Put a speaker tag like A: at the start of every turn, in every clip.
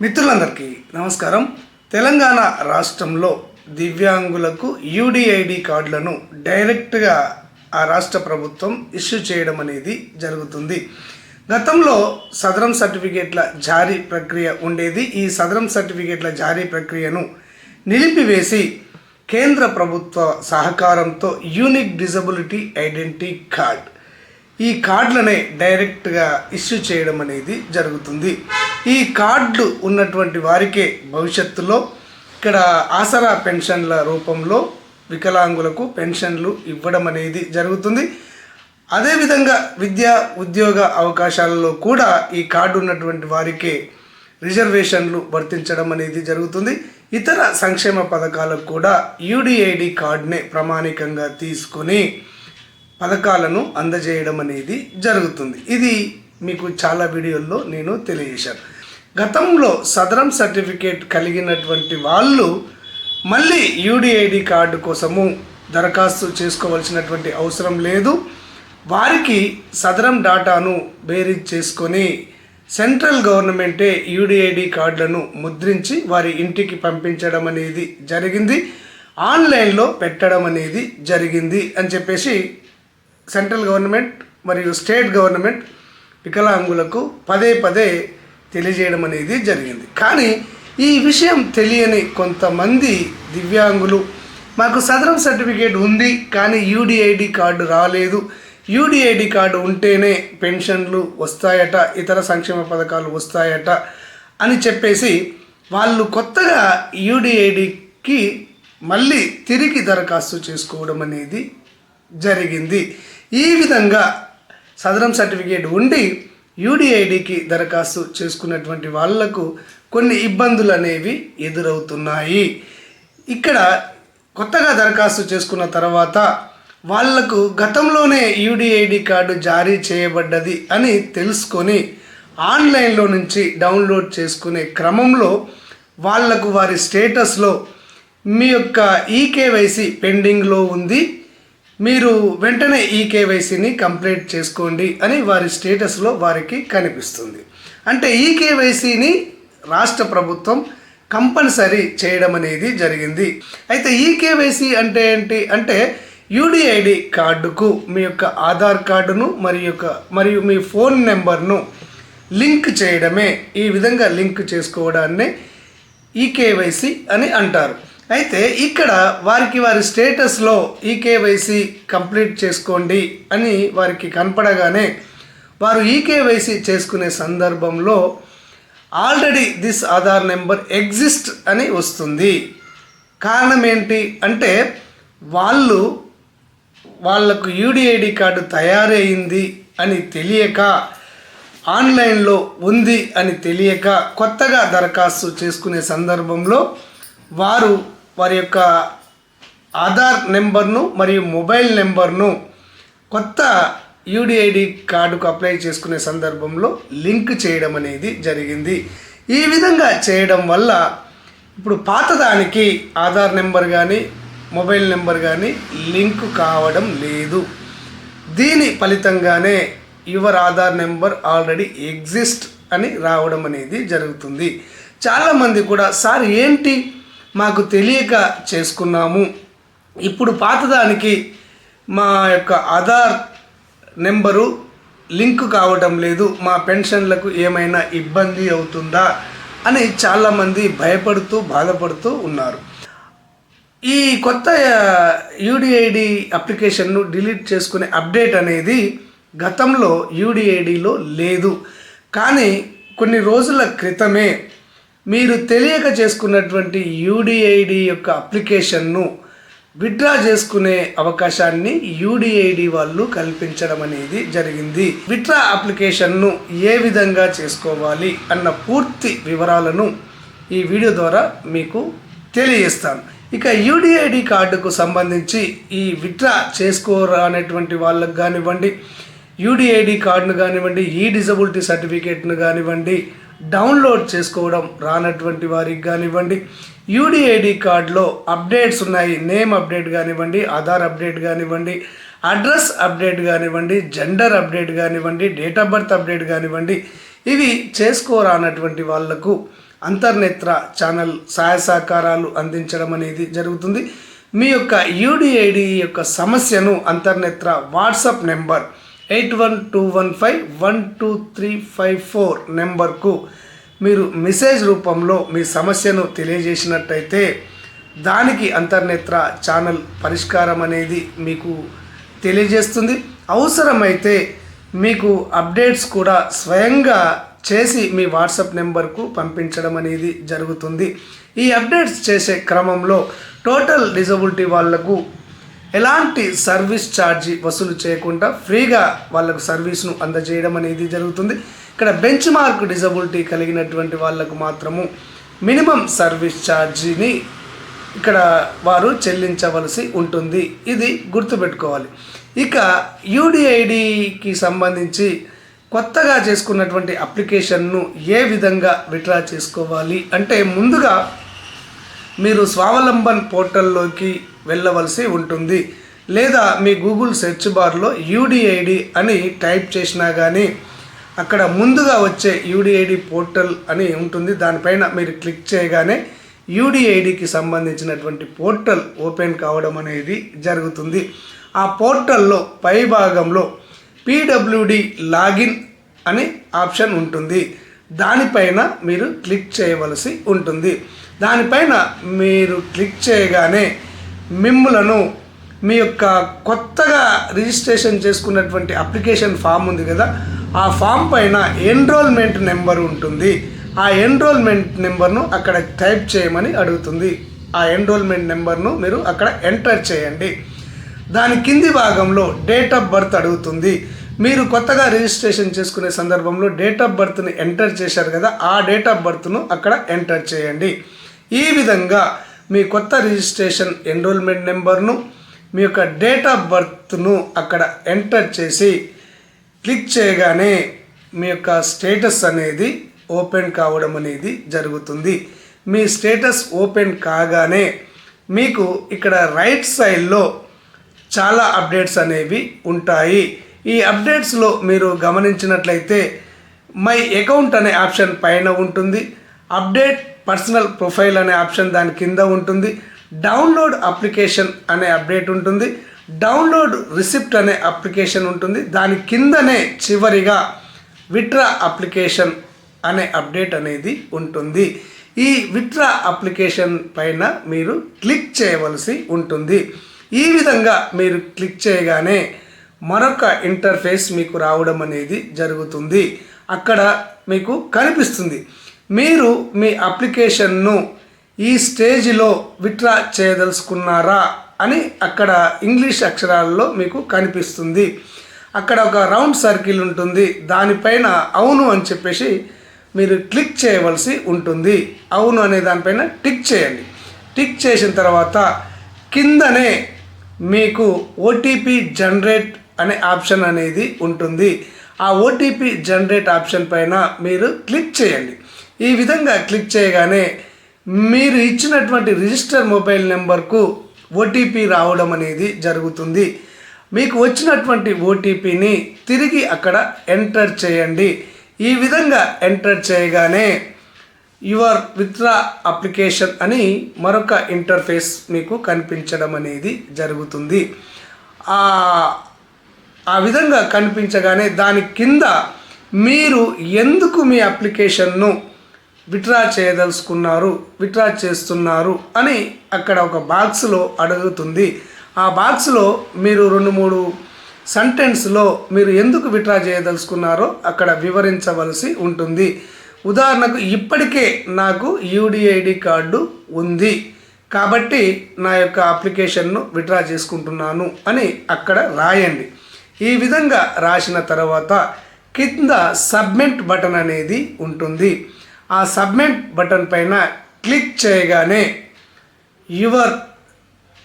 A: మిత్రులందరికీ నమస్కారం. తెలంగాణ రాష్ట్రంలో దివ్యాంగులకు యూడిఐడి కార్డులను డైరెక్ట్గా ఆ రాష్ట్ర ప్రభుత్వం ఇష్యూ చేయడం అనేది జరుగుతుంది. గతంలో సదరం సర్టిఫికేట్ల జారీ ప్రక్రియ ఉండేది. ఈ సదరం సర్టిఫికేట్ల జారీ ప్రక్రియను నిలిపివేసి కేంద్ర ప్రభుత్వ సహకారంతో యూనిక్ డిజబిలిటీ ఐడెంటిటీ కార్డ్ ఈ కార్డులనే డైరెక్ట్గా ఇష్యూ చేయడం అనేది జరుగుతుంది. ఈ కార్డు ఉన్నటువంటి వారికే భవిష్యత్తులో ఇక్కడ ఆసరా పెన్షన్ల రూపంలో వికలాంగులకు పెన్షన్లు ఇవ్వడం అనేది జరుగుతుంది. అదేవిధంగా విద్యా ఉద్యోగ అవకాశాలలో కూడా ఈ కార్డు ఉన్నటువంటి వారికే రిజర్వేషన్లు వర్తించడం అనేది జరుగుతుంది. ఇతర సంక్షేమ పథకాలకు కూడా యూడిఐడి కార్డునే ప్రామాణికంగా తీసుకొని పథకాలను అందజేయడం అనేది జరుగుతుంది. ఇది మీకు చాలా వీడియోల్లో నేను తెలియజేశాను. గతంలో సదరం సర్టిఫికేట్ కలిగినటువంటి వాళ్ళు మళ్ళీ యూడిఐడి కార్డు కోసము దరఖాస్తు చేసుకోవాల్సినటువంటి అవసరం లేదు. వారికి సదరం డాటాను బేరీజ్ చేసుకొని సెంట్రల్ గవర్నమెంటే యూడిఐడి కార్డులను ముద్రించి వారి ఇంటికి పంపించడం అనేది జరిగింది. ఆన్లైన్లో పెట్టడం అనేది జరిగింది అని చెప్పేసి సెంట్రల్ గవర్నమెంట్ మరియు స్టేట్ గవర్నమెంట్ వికలాంగులకు పదే పదే తెలియజేయడం అనేది జరిగింది. కానీ ఈ విషయం తెలియని కొంతమంది దివ్యాంగులు మాకు సదరం సర్టిఫికేట్ ఉంది కానీ యూడిఐడి కార్డు రాలేదు. యూడిఐడి కార్డు ఉంటేనే పెన్షన్లు వస్తాయట ఇతర సంక్షేమ పథకాలు వస్తాయట అని చెప్పేసి వాళ్ళు కొత్తగా యూడిఐడికి మళ్ళీ తిరిగి దరఖాస్తు చేసుకోవడం అనేది జరిగింది. ఈ విధంగా సదరం సర్టిఫికేట్ ఉండి యూడిఐడికి దరఖాస్తు చేసుకున్నటువంటి వాళ్ళకు కొన్ని ఇబ్బందులు అనేవి ఎదురవుతున్నాయి. ఇక్కడ కొత్తగా దరఖాస్తు చేసుకున్న తర్వాత వాళ్ళకు గతంలోనే యూడిఐడి కార్డు జారీ చేయబడ్డది అని తెలుసుకొని ఆన్లైన్లో నుంచి డౌన్లోడ్ చేసుకునే క్రమంలో వాళ్ళకు వారి స్టేటస్లో మీ యొక్క ఈకేవైసీ పెండింగ్లో ఉంది. మీరు వెంటనే ఈ కేవైసీని కంప్లీట్ చేసుకోండి అని వారి స్టేటస్లో వారికి కనిపిస్తుంది. అంటే ఈ కేవైసీని రాష్ట్ర ప్రభుత్వం కంపల్సరీ చేయడం అనేది జరిగింది. అయితే ఈ కేవైసీ అంటే ఏంటి? అంటే యూడిఐడి కార్డుకు మీ యొక్క ఆధార్ కార్డును మరి యొక్క మరియు మీ ఫోన్ నెంబర్ను లింక్ చేయడమే ఈ విధంగా లింక్ చేసుకోవడాన్నే ఈకేవైసీ అని అంటారు. అయితే ఇక్కడ వారికి వారి స్టేటస్లో ఈకేవైసీ కంప్లీట్ చేసుకోండి అని వారికి కనపడగానే వారు ఈకేవైసీ చేసుకునే సందర్భంలో already this Aadhaar number exist అని వస్తుంది. కారణం ఏంటి అంటే వాళ్ళు వాళ్ళకు యూడిఐడి కార్డు తయారైంది అని తెలియక ఆన్లైన్లో ఉంది అని తెలియక కొత్తగా దరఖాస్తు చేసుకునే సందర్భంలో వారు వారి యొక్క ఆధార్ నెంబర్ను మరియు మొబైల్ నెంబర్ను కొత్త యూడిఐడి కార్డుకు అప్లై చేసుకునే సందర్భంలో లింక్ చేయడం అనేది జరిగింది. ఈ విధంగా చేయడం వల్ల ఇప్పుడు పాతదానికి ఆధార్ నెంబర్ కానీ మొబైల్ నెంబర్ కానీ లింక్ కావడం లేదు. దీని ఫలితంగానే your Aadhaar number already exist అని రావడం అనేది జరుగుతుంది. చాలామంది కూడా సార్ ఏంటి? మాకు తెలియక చేసుకున్నాము. ఇప్పుడు పాతదానికి మా యొక్క ఆధార్ నెంబరు లింక్ కావటం లేదు. మా పెన్షన్లకు ఏమైనా ఇబ్బంది అవుతుందా అని చాలామంది భయపడుతూ బాధపడుతూ ఉన్నారు. ఈ కొత్త యూడిఐడి అప్లికేషన్ను డిలీట్ చేసుకునే అప్డేట్ అనేది గతంలో యూడిఐడిలో లేదు. కానీ కొన్ని రోజుల క్రితమే మీరు తెలియక చేసుకున్నటువంటి యూడిఐడి యొక్క అప్లికేషన్ను విత్డ్రా చేసుకునే అవకాశాన్ని యూడిఐడి వాళ్ళు కల్పించడం అనేది జరిగింది. విత్డ్రా అప్లికేషన్ను ఏ విధంగా చేసుకోవాలి అన్న పూర్తి వివరాలను ఈ వీడియో ద్వారా మీకు తెలియజేస్తాను. ఇక యూడిఐడి కార్డుకు సంబంధించి ఈ విత్డ్రా చేసుకోరానటువంటి వాళ్ళకు కానివ్వండి యూడిఐడి కార్డును కానివ్వండి ఈ డిజబిలిటీ సర్టిఫికేట్ను కానివ్వండి డౌన్లోడ్ చేసుకోవడం రానటువంటి వారికి కానివ్వండి యూడిఐడి కార్డులో అప్డేట్స్ ఉన్నాయి నేమ్ అప్డేట్ కానివ్వండి ఆధార్ అప్డేట్ కానివ్వండి అడ్రస్ అప్డేట్ కానివ్వండి జెండర్ అప్డేట్ కానివ్వండి డేట్ ఆఫ్ బర్త్ అప్డేట్ కానివ్వండి ఇవి చేసుకోరానటువంటి వాళ్ళకు అంతర్నేత్ర ఛానల్ సహాయ సహకారాలు అందించడం అనేది జరుగుతుంది. మీ యొక్క యూడిఐడి యొక్క సమస్యను Antarnetra WhatsApp number eight one two one five one two three five four నెంబర్కు మీరు మెసేజ్ రూపంలో మీ సమస్యను తెలియజేసినట్టయితే దానికి అంతర్నేత్ర ఛానల్ పరిష్కారం అనేది మీకు తెలియజేస్తుంది. అవసరమైతే మీకు అప్డేట్స్ కూడా స్వయంగా చేసి మీ వాట్సాప్ నెంబర్కు పంపించడం అనేది జరుగుతుంది. ఈ అప్డేట్స్ చేసే క్రమంలో టోటల్ డిజబిలిటీ వాళ్ళకు ఎలాంటి సర్వీస్ ఛార్జీ వసూలు చేయకుండా ఫ్రీగా వాళ్ళకు సర్వీస్ను అందజేయడం అనేది జరుగుతుంది. ఇక్కడ బెంచ్ మార్క్ డిజబిలిటీ కలిగినటువంటి వాళ్ళకు మాత్రము మినిమం సర్వీస్ ఛార్జీని ఇక్కడ వారు చెల్లించవలసి ఉంటుంది. ఇది గుర్తుపెట్టుకోవాలి. ఇక యూడిఐడికి సంబంధించి కొత్తగా చేసుకున్నటువంటి అప్లికేషన్ను ఏ విధంగా విత్డ్రా చేసుకోవాలి అంటే ముందుగా మీరు స్వావలంబన్ పోర్టల్లోకి వెళ్ళవలసి ఉంటుంది. లేదా మీ గూగుల్ సెర్చ్ బార్లో యూడిఐడి అని టైప్ చేసినా కానీ అక్కడ ముందుగా వచ్చే యూడిఐడి పోర్టల్ అని ఉంటుంది. దానిపైన మీరు క్లిక్ చేయగానే యూడిఐడికి సంబంధించినటువంటి పోర్టల్ ఓపెన్ కావడం అనేది జరుగుతుంది. ఆ పోర్టల్లో పై భాగంలో పీడబ్ల్యూడి లాగిన్ అని ఆప్షన్ ఉంటుంది. దానిపైన మీరు క్లిక్ చేయవలసి ఉంటుంది. దానిపైన మీరు క్లిక్ చేయగానే మిమ్ములను మీ యొక్క కొత్తగా రిజిస్ట్రేషన్ చేసుకున్నటువంటి అప్లికేషన్ ఫామ్ ఉంది కదా ఆ ఫామ్ పైన ఎన్రోల్మెంట్ నెంబర్ ఉంటుంది. ఆ ఎన్రోల్మెంట్ నెంబర్ను అక్కడ టైప్ చేయమని అడుగుతుంది. ఆ ఎన్రోల్మెంట్ నెంబర్ను మీరు అక్కడ ఎంటర్ చేయండి. దాని కింది భాగంలో డేట్ ఆఫ్ బర్త్ అడుగుతుంది. మీరు కొత్తగా రిజిస్ట్రేషన్ చేసుకునే సందర్భంలో డేట్ ఆఫ్ బర్త్ని ఎంటర్ చేశారు కదా ఆ డేట్ ఆఫ్ బర్త్ను అక్కడ ఎంటర్ చేయండి. ఈ విధంగా మీ కొత్త రిజిస్ట్రేషన్ ఎన్రోల్మెంట్ నెంబర్ను మీ యొక్క డేట్ ఆఫ్ బర్త్ను అక్కడ ఎంటర్ చేసి క్లిక్ చేయగానే మీ యొక్క స్టేటస్ అనేది ఓపెన్ కావడం అనేది జరుగుతుంది. మీ స్టేటస్ ఓపెన్ కాగానే మీకు ఇక్కడ రైట్ సైడ్లో చాలా అప్డేట్స్ అనేవి ఉంటాయి. ఈ అప్డేట్స్లో మీరు గమనించినట్లయితే మై అకౌంట్ అనే ఆప్షన్ పైన ఉంటుంది. అప్డేట్ పర్సనల్ ప్రొఫైల్ అనే ఆప్షన్ దాని కింద ఉంటుంది. డౌన్లోడ్ అప్లికేషన్ అనే అప్డేట్ ఉంటుంది. డౌన్లోడ్ రిసిప్ట్ అనే అప్లికేషన్ ఉంటుంది. దాని కిందనే చివరిగా విట్రా అప్లికేషన్ అనే అప్డేట్ అనేది ఉంటుంది. ఈ విట్రా అప్లికేషన్ పైన మీరు క్లిక్ చేయవలసి ఉంటుంది. ఈ విధంగా మీరు క్లిక్ చేయగానే మరొక ఇంటర్ఫేస్ మీకు రావడం అనేది జరుగుతుంది. అక్కడ మీకు కనిపిస్తుంది. మీరు మీ అప్లికేషన్ను ఈ స్టేజ్లో విత్డ్రా చేయదలుచుకున్నారా అని అక్కడ ఇంగ్లీష్ అక్షరాలలో మీకు కనిపిస్తుంది. అక్కడ ఒక రౌండ్ సర్కిల్ ఉంటుంది. దానిపైన అవును అని చెప్పేసి మీరు క్లిక్ చేయవలసి ఉంటుంది. అవును అనే దానిపైన టిక్ చేయండి. టిక్ చేసిన తర్వాత కిందనే మీకు ఓటీపీ జనరేట్ అనే ఆప్షన్ అనేది ఉంటుంది. ఆ ఓటీపీ జనరేట్ ఆప్షన్ పైన మీరు క్లిక్ చేయండి. ఈ విధంగా క్లిక్ చేయగానే మీరు ఇచ్చినటువంటి రిజిస్టర్ మొబైల్ నెంబర్కు ఓటీపీ రావడం అనేది జరుగుతుంది. మీకు వచ్చినటువంటి ఓటీపీని తిరిగి అక్కడ ఎంటర్ చేయండి. ఈ విధంగా ఎంటర్ చేయగానే యువర్ విత్డ్రా అప్లికేషన్ అని మరొక ఇంటర్ఫేస్ మీకు కనిపించడం అనేది జరుగుతుంది. ఆ విధంగా కనిపించగానే దాని కింద మీరు ఎందుకు మీ అప్లికేషన్ను విత్డ్రా చేయదలుచుకున్నారు విత్డ్రా చేస్తున్నారు అని అక్కడ ఒక బాక్స్లో అడుగుతుంది. ఆ బాక్స్లో మీరు రెండు మూడు సెంటెన్స్లో మీరు ఎందుకు విత్డ్రా చేయదలుచుకున్నారో అక్కడ వివరించవలసి ఉంటుంది. ఉదాహరణకు ఇప్పటికే నాకు యూడిఐడి కార్డు ఉంది. కాబట్టి నా యొక్క అప్లికేషన్ను విత్డ్రా చేసుకుంటున్నాను అని అక్కడ రాయండి. ఈ విధంగా రాసిన తర్వాత కింద సబ్మిట్ బటన్ అనేది ఉంటుంది. ఆ సబ్మిట్ బటన్ పైన క్లిక్ చేయగానే your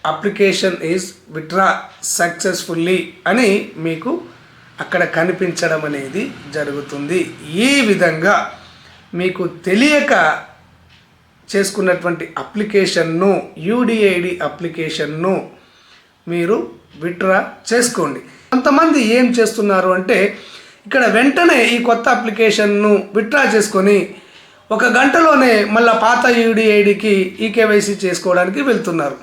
A: application is withdraw successfully అని మీకు అక్కడ కనిపించడం అనేది జరుగుతుంది. ఈ విధంగా మీకు తెలియక చేసుకున్నటువంటి అప్లికేషన్ను యూడిఐడి అప్లికేషన్ను మీరు విత్డ్రా చేసుకోండి. కొంతమంది ఏం చేస్తున్నారు అంటే ఇక్కడ వెంటనే ఈ కొత్త అప్లికేషన్ను విత్డ్రా చేసుకొని ఒక గంటలోనే మళ్ళీ పాత యూడిఐడికి ఈకేవైసీ చేసుకోవడానికి వెళ్తున్నారు.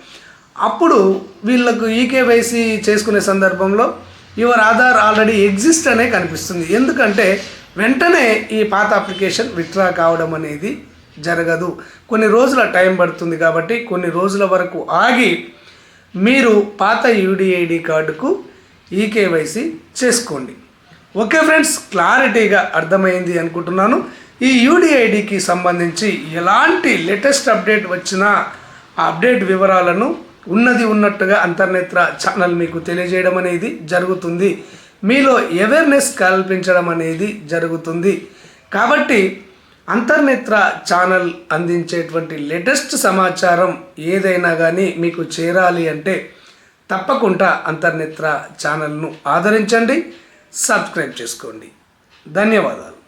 A: అప్పుడు వీళ్ళకు ఈకేవైసీ చేసుకునే సందర్భంలో యువర్ ఆధార్ ఆల్రెడీ ఎగ్జిస్ట్ అనే కనిపిస్తుంది. ఎందుకంటే వెంటనే ఈ పాత అప్లికేషన్ విత్డ్రా కావడం అనేది జరగదు. కొన్ని రోజుల టైం పడుతుంది కాబట్టి కొన్ని రోజుల వరకు ఆగి మీరు పాత యూడిఐడి కార్డుకు ఈకేవైసీ చేసుకోండి. ఓకే ఫ్రెండ్స్ క్లారిటీగా అర్థమైంది అనుకుంటున్నాను. ఈ యూడిఐడికి సంబంధించి ఎలాంటి లేటెస్ట్ అప్డేట్ వచ్చినా ఆ అప్డేట్ వివరాలను ఉన్నది ఉన్నట్టుగా అంతర్నేత్ర ఛానల్ మీకు తెలియజేయడం అనేది జరుగుతుంది. మీలో అవేర్నెస్ కల్పించడం అనేది జరుగుతుంది. కాబట్టి అంతర్నేత్ర ఛానల్ అందించేటువంటి లేటెస్ట్ సమాచారం ఏదైనా కానీ మీకు చేరాలి అంటే తప్పకుండా అంతర్నేత్ర ఛానల్ను ఆదరించండి సబ్స్క్రైబ్ చేసుకోండి. ధన్యవాదాలు.